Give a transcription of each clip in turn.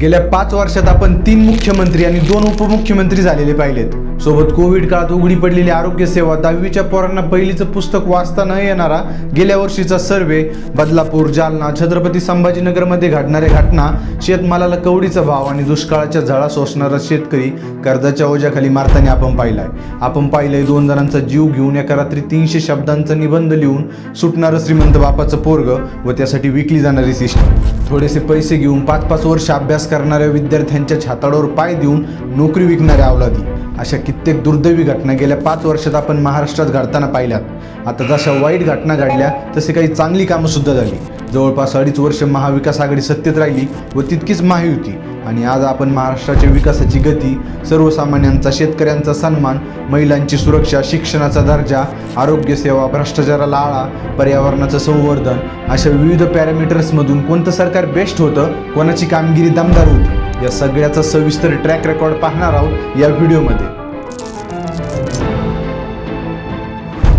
गेल्या पाच वर्षात आपण तीन मुख्यमंत्री आणि दोन उपमुख्यमंत्री झालेले पाहिलेत. सोबत कोविड काळात उघडी पडलेली आरोग्य सेवा दहावीच्या पोरांना पहिलीचं पुस्तक वाचता न येणारा गेल्या वर्षीचा सर्वे बदलापूर जालना छत्रपती संभाजीनगरमध्ये घडणाऱ्या घटना शेतमालाला कवडीचा भाव आणि दुष्काळाच्या झळा सोसणारा शेतकरी कर्जाच्या ओझ्याखाली मारताना आपण पाहिलाय. आपण पाहिलंय दोन जणांचा जीव घेऊन एका रात्री तीनशे शब्दांचा निबंध लिहून सुटणारं श्रीमंत बापाचं पोरग व त्यासाठी विकली जाणारी सिस्टम थोडेसे पैसे घेऊन पाच पाच वर्ष अभ्यास करणाऱ्या विद्यार्थ्यांच्या छाताडावर पाय देऊन नोकरी विकणाऱ्या अवलादी. अशा कित्येक दुर्दैवी घटना गेल्या पाच वर्षात आपण महाराष्ट्रात घडताना पाहिल्यात. आता जशा वाईट घटना घडल्या तसे काही चांगली कामं सुद्धा झाली. जवळपास अडीच वर्ष महाविकास आघाडी सत्तेत राहिली व तितकीच महायुती. आणि आज आपण महाराष्ट्राच्या विकासाची गती सर्वसामान्यांचा शेतकऱ्यांचा सन्मान महिलांची सुरक्षा शिक्षणाचा दर्जा आरोग्य सेवा भ्रष्टाचाराला आळा पर्यावरणाचं संवर्धन अशा विविध पॅरामीटर्समधून कोणतं सरकार बेस्ट होतं कोणाची कामगिरी दमदार होती या सगळ्याचा सविस्तर ट्रॅक रेकॉर्ड पाहणार आहोत या व्हिडिओमध्ये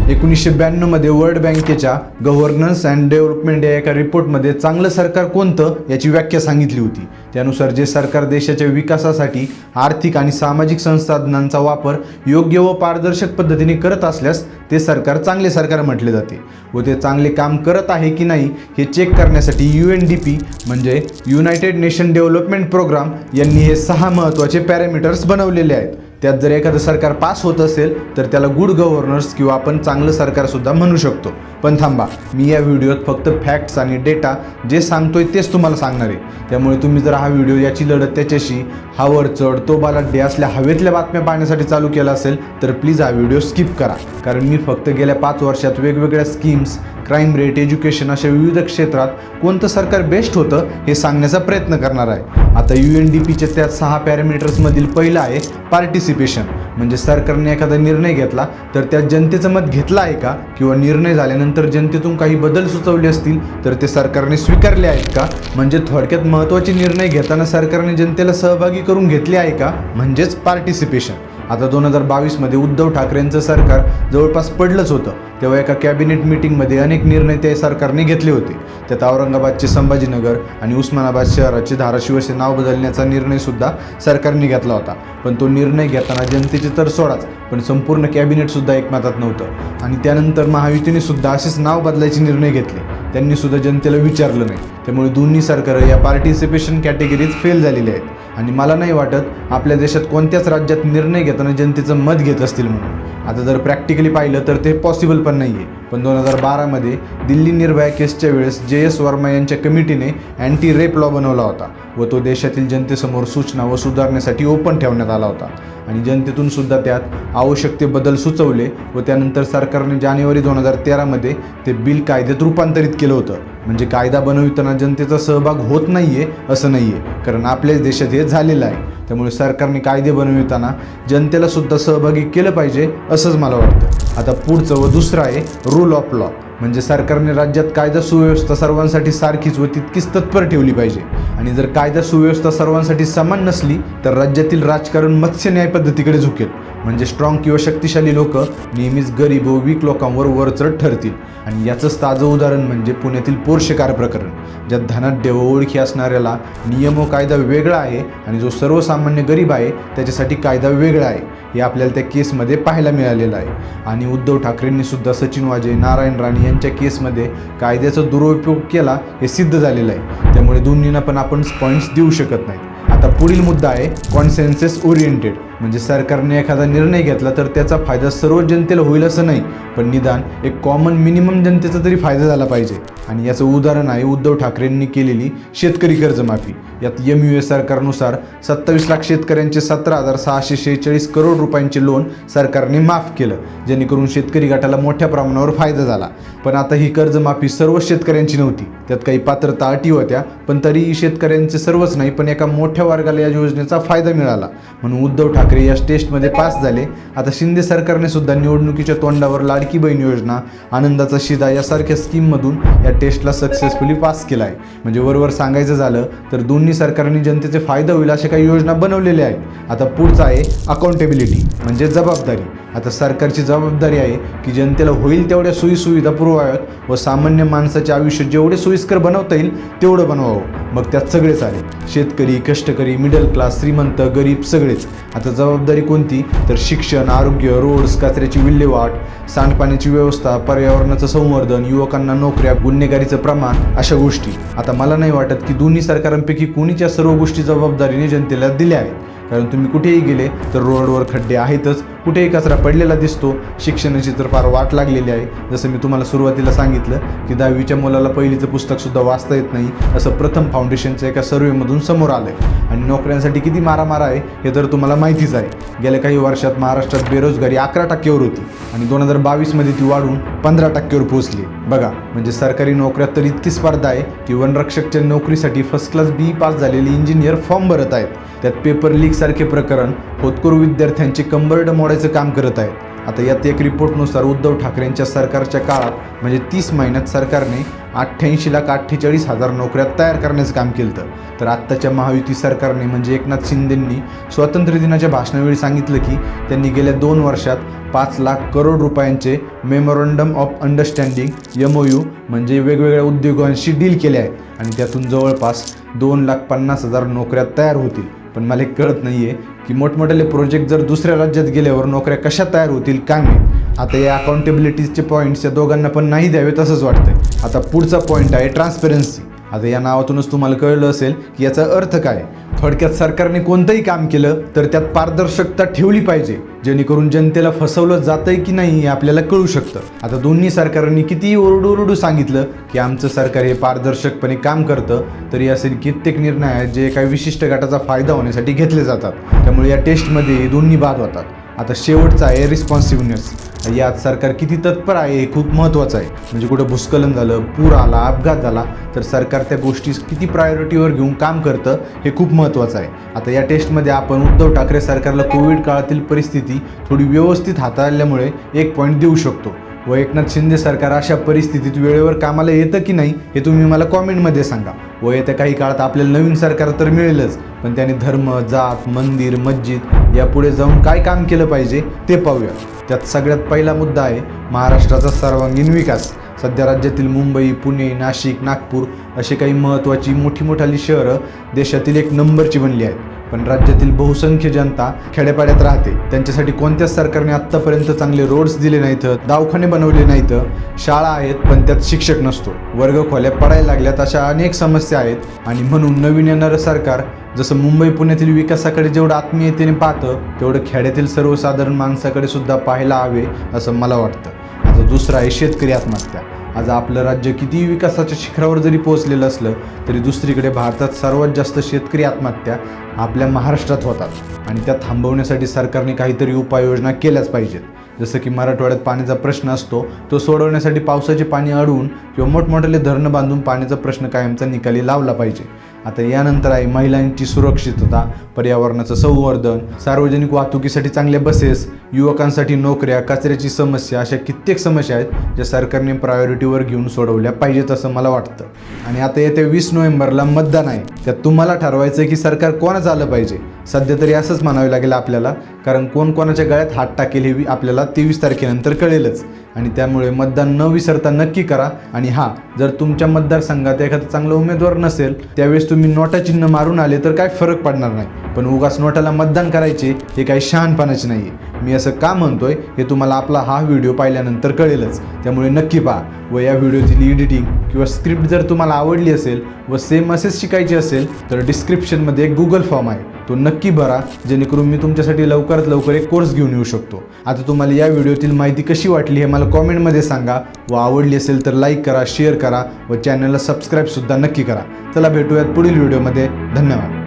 एकोणीसशे ब्याण्णवमध्ये वर्ल्ड बँकेच्या गव्हर्नन्स अँड डेव्हलपमेंट या एका रिपोर्टमध्ये चांगलं सरकार कोणतं याची व्याख्या सांगितली होती. त्यानुसार जे सरकार देशाच्या विकासासाठी आर्थिक आणि सामाजिक संसाधनांचा वापर योग्य व पारदर्शक पद्धतीने करत असल्यास ते सरकार चांगले सरकार म्हटले जाते व ते चांगले काम करत आहे की नाही हे चेक करण्यासाठी यू एन डी पी म्हणजे युनायटेड नेशन डेव्हलपमेंट प्रोग्राम यांनी हे सहा महत्त्वाचे पॅरामीटर्स बनवलेले आहेत. त्यात जर एखादं सरकार पास होत असेल तर त्याला गुड गव्हर्नर्स किंवा आपण चांगलं सरकारसुद्धा म्हणू शकतो. पण थांबा मी या व्हिडिओत फक्त फॅक्ट्स आणि डेटा जे सांगतोय तेच तुम्हाला सांगणार आहे. त्यामुळे तुम्ही जर हा व्हिडिओ याची लढत त्याच्याशी हा चढ तो बालाड्डे असल्या हवेतल्या बातम्या पाहण्यासाठी चालू केला असेल तर प्लीज हा व्हिडिओ स्किप करा. कारण मी फक्त गेल्या पाच वर्षात वेगवेगळ्या स्कीम्स क्राईम रेट एज्युकेशन अशा विविध क्षेत्रात कोणतं सरकार बेस्ट होतं हे सांगण्याचा प्रयत्न करणार आहे. आता यू एन डी पीच्या त्या सहा पॅरामीटर्समधील पहिलं आहे पार्टिसिपेशन म्हणजे सरकारने एखादा निर्णय घेतला तर त्यात जनतेचं मत घेतलं आहे का? किंवा निर्णय झाल्यानंतर जनतेतून काही बदल सुचवले असतील तर ते सरकारने स्वीकारले आहेत का? म्हणजे थोडक्यात महत्त्वाचे निर्णय घेताना सरकारने जनतेला सहभागी करून घेतले आहे का? म्हणजेच पार्टिसिपेशन आता दोन हजार बावीसमध्ये उद्धव ठाकरेंचं सरकार जवळपास पडलंच होतं. तेव्हा एका कॅबिनेट मिटिंगमध्ये अनेक निर्णय त्या सरकारने घेतले होते. त्यात औरंगाबादचे संभाजीनगर आणि उस्मानाबाद शहराचे धाराशिव असे नाव बदलण्याचा निर्णयसुद्धा सरकारने घेतला होता. पण तो निर्णय घेताना जनतेचे तर सोडाच पण संपूर्ण कॅबिनेटसुद्धा एकमतात नव्हतं. आणि त्यानंतर महायुतीने सुद्धा असेच नाव बदलायचे निर्णय घेतले. त्यांनी सुद्धा जनतेला विचारलं नाही. त्यामुळे दोन्ही सरकारं या पार्टिसिपेशन कॅटेगरीत फेल झालेली आहेत. आणि मला नाही वाटत आपल्या देशात कोणत्याच राज्यात निर्णय घेताना जनतेचं मत घेत असतील म्हणून. आता जर प्रॅक्टिकली पाहिलं तर ते पॉसिबल पण नाही आहे पण दोन हजार बारामध्ये दिल्ली निर्भया केसच्या वेळेस जे एस वर्मा यांच्या कमिटीने अँटी रेप लॉ बनवला होता. व तो देशातील जनतेसमोर सूचना व सुधारण्यासाठी ओपन ठेवण्यात आला होता. आणि जनतेतून सुद्धा त्यात आवश्यक ते बदल सुचवले व त्यानंतर सरकारने जानेवारी दोन हजार तेरामध्ये ते बिल कायद्यात रूपांतरित केलं होतं. म्हणजे कायदा बनविताना जनतेचा सहभाग होत नाही आहे असं नाही आहे कारण आपल्याच देशात हे झालेलं आहे. त्यामुळे सरकारने कायदे बनविताना जनतेला सुद्धा सहभागी केलं पाहिजे असंच मला वाटतं. आता पुढचं व दुसरं आहे रूल ऑफ लॉ म्हणजे सरकारने राज्यात कायदा सुव्यवस्था सर्वांसाठी सारखीच व तितकीच तत्पर ठेवली पाहिजे. आणि जर कायदा सुव्यवस्था सर्वांसाठी समान नसली तर राज्यातील राजकारण मत्स्य न्याय पद्धतीकडे झुकेल. म्हणजे स्ट्रॉंग किंवा शक्तिशाली लोक नेहमीच गरीब व वीक लोकांवर वरचढ ठरतील. आणि याचंच ताजं उदाहरण म्हणजे पुण्यातील पोर्शे कार प्रकरण. ज्यात धनाढ्य व ओळखी असणाऱ्याला नियम व कायदा वेगळा आहे आणि जो सर्वसामान्य गरीब आहे त्याच्यासाठी कायदा वेगळा आहे. हे आपल्याला त्या केसमध्ये पाहायला मिळालेलं आहे. आणि उद्धव ठाकरेंनी सुद्धा सचिन वाजे नारायण राणे यांच्या केसमध्ये कायद्याचा दुरुपयोग केला हे सिद्ध झालेलं आहे. त्यामुळे दोन्हींना पण आपण पॉईंट्स देऊ शकत नाही आता पुढील मुद्दा आहे कॉन्सेन्सेस ओरिएंटेड म्हणजे सरकारने एखादा निर्णय घेतला तर त्याचा फायदा सर्व जनतेला होईल असं नाही पण निदान एक कॉमन मिनिमम जनतेचा तरी फायदा झाला पाहिजे. आणि याचं उदाहरण आहे उद्धव ठाकरेंनी केलेली शेतकरी कर्जमाफी. यात एम यू ए सरकारनुसार सत्तावीस लाख शेतकऱ्यांचे सतरा हजार सहाशे शेहेचाळीस करोड रुपयांचे लोन सरकारने माफ केलं जेणेकरून शेतकरी गटाला मोठ्या प्रमाणावर फायदा झाला. पण आता ही कर्जमाफी सर्व शेतकऱ्यांची नव्हती. त्यात काही पात्रता अटी होत्या पण तरीही शेतकऱ्यांचे सर्वच नाही पण एका मोठ्या वर्गाला या योजनेचा फायदा मिळाला. म्हणून उद्धव ठाकरे या टेस्टमध्ये पास झाले. आता शिंदे सरकारने सुद्धा निवडणुकीच्या तोंडावर लाडकी बहीण योजना आनंदाचा शिदा यासारख्या स्कीममधून या टेस्टला सक्सेसफुली पास केला आहे म्हणजे वरवर सांगायचं झालं तर दोन्ही सरकारने जनतेचे फायदा होईल अशा काही योजना बनवलेल्या आहेत. आता पुढचं आहे अकाउंटेबिलिटी म्हणजे जबाबदारी. आता सरकारची जबाबदारी आहे की जनतेला होईल तेवढ्या सोयीसुविधा पुरवाव्यात व सामान्य माणसाचे आयुष्य जेवढे सोयीस्कर बनवता येईल तेवढं बनवावं. मग त्यात सगळेच आले शेतकरी कष्टकरी मिडल क्लास श्रीमंत गरीब सगळेच. आता जबाबदारी कोणती? तर शिक्षण आरोग्य रोड्स कचऱ्याची विल्हेवाट सांडपाण्याची व्यवस्था पर्यावरणाचं संवर्धन युवकांना नोकऱ्या गुन्हेगारीचं प्रमाण अशा गोष्टी. आता मला नाही वाटत की दोन्ही सरकारांपैकी कोणीच्या सर्व गोष्टी जबाबदारीने जनतेला दिल्या आहेत. कारण तुम्ही कुठेही गेले तर रोडवर खड्डे आहेतच. कुठेही कचरा पडलेला दिसतो. शिक्षणाची तर फार वाट लागलेली आहे. जसं मी तुम्हाला सुरुवातीला सांगितलं की दहावीच्या मुलाला पहिलीचं पुस्तकसुद्धा वाचता येत नाही. असं प्रथम फाउंडेशनच्या एका सर्वेमधून समोर आलं आहे आणि नोकऱ्यांसाठी किती मारामार आहे हे तर तुम्हाला माहितीच आहे. गेल्या काही वर्षात महाराष्ट्रात बेरोजगारी अकरा टक्क्यावर होती. आणि दोन हजार बावीसमध्ये ती वाढून पंधरा टक्क्यावर पोहोचली. बघा म्हणजे सरकारी नोकऱ्यात तर इतकी स्पर्धा आहे की वनरक्षकच्या नोकरीसाठी फर्स्ट क्लास बी पास झालेले इंजिनियर फॉर्म भरत आहेत. त्यात पेपर लीक सारखे प्रकरण होतकरू विद्यार्थ्यांचे कंबरड मोडायचं काम करत आहेत. आता यात एक रिपोर्टनुसार उद्धव ठाकरेंच्या सरकारच्या काळात म्हणजे तीस महिन्यात सरकारने अठ्ठ्याऐंशी लाख अठ्ठेचाळीस हजार नोकऱ्या तयार करण्याचं काम केलं तर आत्ताच्या महायुती सरकारने म्हणजे एकनाथ शिंदेंनी स्वातंत्र्य दिनाच्या भाषणावेळी सांगितलं की त्यांनी गेल्या दोन वर्षात पाच लाख करोड रुपयांचे memorandum of understanding M O U म्हणजे वेगवेगळ्या उद्योगांशी डील केले आहे. आणि त्यातून जवळपास दोन लाख पन्नास हजार नोकऱ्या तयार होतील. पण मला एक कळत नाही आहे की मोठमोठ्याले प्रोजेक्ट जर दुसऱ्या राज्यात गेल्यावर नोकऱ्या कशा तयार होतील काय माहीत? आता या अकाउंटेबिलिटीजचे पॉईंट्स या दोघांना पण नाही द्यावे तसंच वाटतंय. आता पुढचा पॉईंट आहे ट्रान्सपरन्सी आता या नावातूनच तुम्हाला कळलं असेल की याचा अर्थ काय? थोडक्यात सरकारने कोणतंही काम केलं तर त्यात पारदर्शकता ठेवली पाहिजे जेणेकरून जनतेला फसवलं जातंय की नाही हे आपल्याला कळू शकतं. आता दोन्ही सरकारांनी कितीही ओरडू सांगितलं की आमचं सरकार हे पारदर्शकपणे काम करतं तरी असे कित्येक निर्णय आहेत जे काही विशिष्ट गटाचा फायदा होण्यासाठी घेतले जातात. त्यामुळे या टेस्टमध्ये दोन्ही बाद होतात. आता शेवटचा आहे रिस्पॉन्सिव्हनेस यात सरकार किती तत्पर आहे हे खूप महत्त्वाचं आहे. म्हणजे कुठं भूस्खलन झालं पूर आला अपघात झाला तर सरकार त्या गोष्टी किती प्रायोरिटीवर घेऊन काम करतं हे खूप महत्त्वाचं आहे. आता या टेस्टमध्ये आपण उद्धव ठाकरे सरकारला कोविड काळातील परिस्थिती थोडी व्यवस्थित हाताळल्यामुळे एक पॉईंट देऊ शकतो. व एकनाथ शिंदे सरकार अशा परिस्थितीत वेळेवर कामाला येतं की नाही हे तुम्ही मला कॉमेंटमध्ये सांगा. व येत्या काही काळात आपल्याला नवीन सरकार तर मिळेलच पण त्याने धर्म जात मंदिर मस्जिद यापुढे जाऊन काय काम केलं पाहिजे ते पाहूया. त्यात सगळ्यात पहिला मुद्दा आहे महाराष्ट्राचा सर्वांगीण विकास. सध्या राज्यातील मुंबई पुणे नाशिक नागपूर असे काही महत्त्वाची मोठी मोठाली शहरं देशातील एक नंबरची बनली आहेत. पण राज्यातील बहुसंख्य जनता खेड्यापाड्यात राहते. त्यांच्यासाठी कोणत्याच सरकारने आत्तापर्यंत चांगले रोड्स दिले नाहीत दवाखाने बनवले नाहीत शाळा आहेत पण त्यात शिक्षक नसतो. वर्ग खोल्या पडायला लागल्यात अशा अनेक समस्या आहेत. आणि म्हणून नवीन येणारं सरकार जसं मुंबई पुण्यातील विकासाकडे जेवढं आत्मीयतेने पाहतं तेवढं खेड्यातील सर्वसाधारण माणसाकडे सुद्धा पाहायला हवे असं मला वाटतं. आता दुसरं आहे शेतकरी आत्महत्या. आज आपलं राज्य कितीही विकासाच्या शिखरावर जरी पोहोचलेलं असलं तरी दुसरीकडे भारतात सर्वात जास्त शेतकरी आत्महत्या आपल्या महाराष्ट्रात होतात. आणि त्या थांबवण्यासाठी सरकारने काहीतरी उपाययोजना केल्याच पाहिजेत. जसं की मराठवाड्यात पाण्याचा प्रश्न असतो तो सोडवण्यासाठी पावसाचे पाणी अडवून किंवा मोठमोठ्याले धरणं बांधून पाण्याचा प्रश्न कायमचा निकाली लावला पाहिजे. आता यानंतर आहे महिलांची सुरक्षितता पर्यावरणाचं संवर्धन सार्वजनिक वाहतुकीसाठी चांगल्या बसेस युवकांसाठी नोकऱ्या कचऱ्याची समस्या अशा कित्येक समस्या आहेत ज्या सरकारने प्रायोरिटीवर घेऊन सोडवल्या पाहिजेत असं मला वाटतं. आणि आता येत्या वीस नोव्हेंबरला मतदान आहे. त्यात तुम्हाला ठरवायचं की सरकार कोणाचं आलं पाहिजे? सध्या तरी असंच म्हणावे लागेल आपल्याला कारण कोण कोणाच्या गळ्यात हात टाकेल हे आपल्याला तेवीस तारखेनंतर कळेलच. आणि त्यामुळे मतदान न विसरता नक्की करा. आणि हां जर तुमच्या मतदारसंघात एखादा चांगला उमेदवार नसेल त्यावेळेस तुम्ही नोटा चिन्ह मारून आले तर काय फरक पडणार नाही. पण उगाच नोटाला मतदान करायचे हे काही शहाणपणाचे नाही आहे मी असं का म्हणतोय हे तुम्हाला आपला हा व्हिडिओ पाहिल्यानंतर कळेलच. त्यामुळे नक्की पहा व या व्हिडिओतील एडिटिंग किंवा स्क्रिप्ट जर तुम्हाला आवडली असेल व सेम असेच शिकायची असेल तर डिस्क्रिप्शनमध्ये एक गुगल फॉर्म आहे. तो नक्की भरा जेणेकरून मी तुमच्यासाठी लवकरात लवकर एक कोर्स घेऊन येऊ शकतो. आता तुम्हाला या व्हिडिओतील माहिती कशी वाटली हे मला कॉमेंटमध्ये सांगा. व आवडली असेल तर लाईक करा शेअर करा व चॅनलला सबस्क्राईबसुद्धा नक्की करा. चला भेटूयात पुढील व्हिडिओमध्ये. धन्यवाद.